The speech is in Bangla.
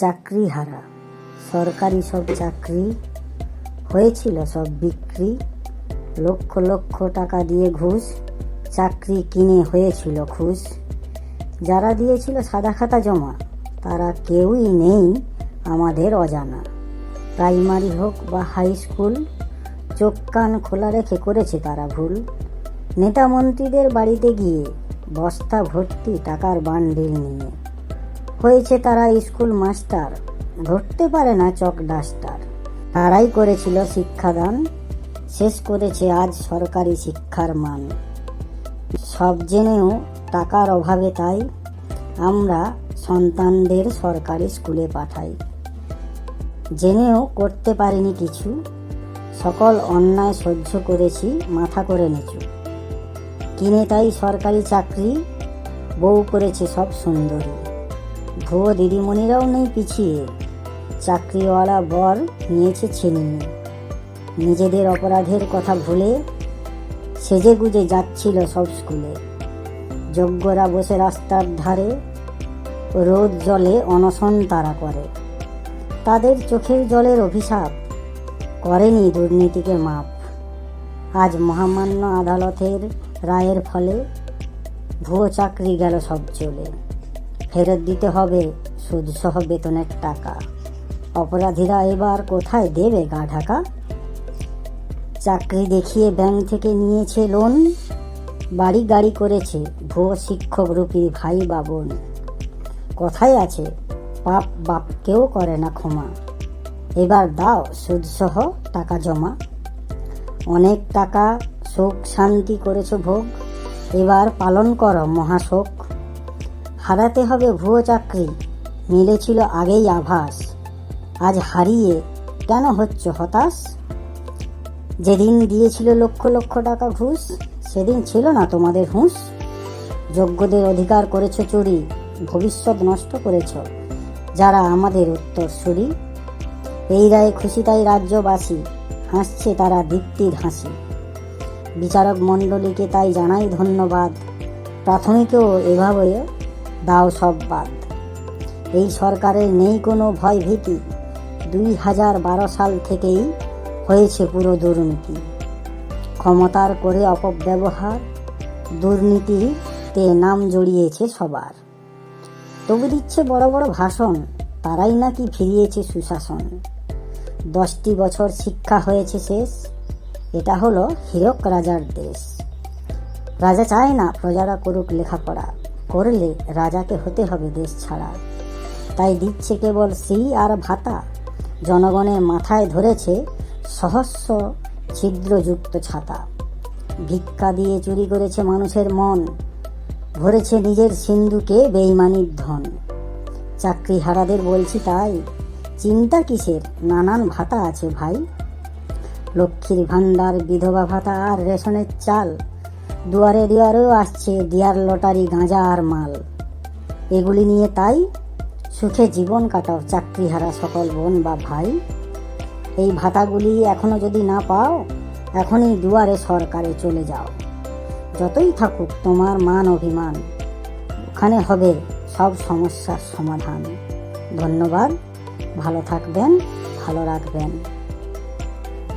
চাকরি হারা সরকারি সব চাকরি হয়েছিল, সব বিক্রি। লক্ষ লক্ষ টাকা দিয়ে ঘুষ, চাকরি কিনে হয়েছিল খুশ যারা দিয়েছিল সাদা খাতা জমা, তারা কেউই নেই আমাদের অজানা। প্রাইমারি হোক বা হাই স্কুল, চোখ কান খোলা রেখে করেছে তারা ভুল। নেতা মন্ত্রীদের বাড়িতে গিয়ে বস্তা ভর্তি টাকার বান্ডিল নিয়ে হয়েছে তারা স্কুল মাস্টার। ধরতে পারে না চক ডাস্টার। তারাই করেছিল শিক্ষাদান। শেষ করেছে আজ সরকারি শিক্ষার মান। সব জেনেও টাকার অভাবে তাই আমরা সন্তানদের সরকারি স্কুলে পাঠাই। জেনেও করতে পারিনি কিছু। সকল অন্যায় সহ্য করেছি, মাথা করে নিচু। কিনে তাই সরকারি চাকরি, বউ করেছে সব সুন্দরী। ভুয়ো দিদিমণিরাও নেই পিছিয়ে। চাকরিওয়ালা বর নিয়েছে ছিনিয়ে নিজেদের অপরাধের কথা ভুলে সেজে গুজে যাচ্ছিল সব স্কুলে। যোগ্যরা বসে রাস্তার ধারে রোদ জলে অনশন তারা করে। তাদের চোখের জলের অভিশাপ করেনি দুর্নীতিকে মাপ। আজ মহামান্য আদালতের রায়ের ফলে ভুয়ো চাকরি গেল সব চলে। ফেরত দিতে হবে। সুদসহ বেতনের টাকা। অপরাধীরা এবার কোথায় দেবে গা ঢাকা? চাকরি দেখিয়ে ব্যাংক থেকে নিয়েছে লোন। বাড়ি গাড়ি করেছে ভুয়ো শিক্ষক রূপী ভাই বাবন কথাই আছে, পাপ বাপকেও করে না ক্ষমা। এবার দাও সুদসহ টাকা জমা। অনেক টাকা, সুখ শান্তি করেছ ভোগ। এবার পালন করো মহাশোক হারাতে হবে ভুয়ো চাকরি। মিলেছিল আগেই আভাস। আজ হারিয়ে কেন হচ্ছে হতাশ? যেদিন দিয়েছিল লক্ষ লক্ষ টাকা ঘুষ, সেদিন ছিল না তোমাদের হুঁশ। যোগ্যদের অধিকার করেছ চুরি, ভবিষ্যৎ নষ্ট করেছ, যারা আমাদের উত্তরসূরি। এই রায়ে খুশি তাই রাজ্যবাসী, হাসছে তারা দীপ্তির হাসি। বিচারক মণ্ডলীকে তাই জানাই ধন্যবাদ। প্রাথমিকেও এভাবে দাও সব বাদ। এই সরকারের নেই কোনো ভয় ভীতি দুই হাজার বারো সাল থেকেই হয়েছে পুরো দুর্নীতি। ক্ষমতার করে অপব্যবহার, দুর্নীতিতে নাম জড়িয়েছে সবার। তবু দিচ্ছে বড় বড় ভাষণ, তারাই নাকি ফিরিয়েছে সুশাসন। দশটি বছর শিক্ষা হয়েছে শেষ, এটা হলো হীরক রাজার দেশ। রাজা চায় না প্রজারা করুক লেখাপড়া। করলে রাজাকে হতে হবে দেশ ছাড়া। তাই দিচ্ছে কেবল শ্রী আর ভাতা। জনগণের মাথায় ধরেছে সহস্র ছিদ্রযুক্ত ছাতা। ভিক্ষা দিয়ে চুরি করেছে মানুষের মন। ভরেছে নিজের সিন্ধুকে বেইমানির ধন। চাকরি হারাদের বলছি তাই, চিন্তা কিসের? নানান ভাতা আছে ভাই। লক্ষ্মীর ভাণ্ডার, বিধবা ভাতা আর রেশনের চাল। দুয়ারে দুয়ারেও আসছে দিয়ার লটারি, গাঁজা আর মাল। এগুলি নিয়ে তাই সুখে জীবন কাটাও চাকরি হারা সকল বোন বা ভাই। এই ভাতাগুলি এখনও যদি না পাও, এখনই দুয়ারে সরকারে চলে যাও। যতই থাকুক তোমার মান অভিমান, ওখানে হবে সব সমস্যার সমাধান। ধন্যবাদ, ভালো থাকবেন, ভালো রাখবেন।